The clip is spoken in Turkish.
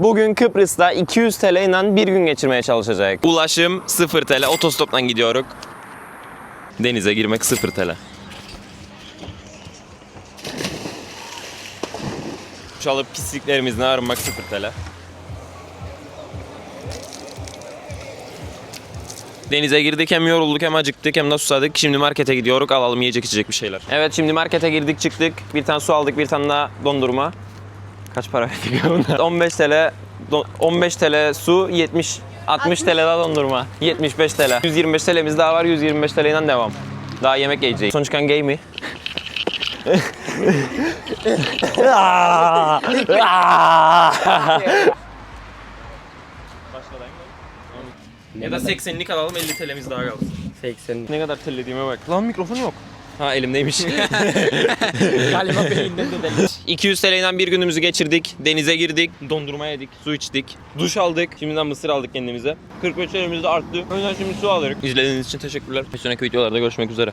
Bugün Kıbrıs'ta 200 TL ile bir gün geçirmeye çalışacak. Ulaşım 0 TL. Otostoptan gidiyoruz. Denize girmek 0 TL. Çalıp pisliklerimizden arınmak 0 TL. Denize girdik hem yorulduk hem acıktık hem de susadık. Şimdi markete gidiyoruz alalım yiyecek içecek bir şeyler. Evet şimdi markete girdik çıktık. Bir tane su aldık bir tane daha dondurma. Kaç para verdik buna? 15 TL do- 15 TL su 70 60 TL daha dondurma. 75 TL. 125 TL'miz daha var. 125 TL'den devam. Daha yemek yiyeceğiz. Son çıkan gay mi? ya da 80'lik alalım 50 TL'miz daha kalsın. 80. Ne kadar tellediğime bak. Lan mikrofon yok. Ha elimdeymiş. Galiba beyinden de demiş. 200 TL'den bir günümüzü geçirdik. Denize girdik. Dondurma yedik. Su içtik. Duş aldık. Şimdiden mısır aldık kendimize. 45 TL'miz de arttı. O yüzden şimdi su alırız. İzlediğiniz için teşekkürler. Bir sonraki videolarda görüşmek üzere.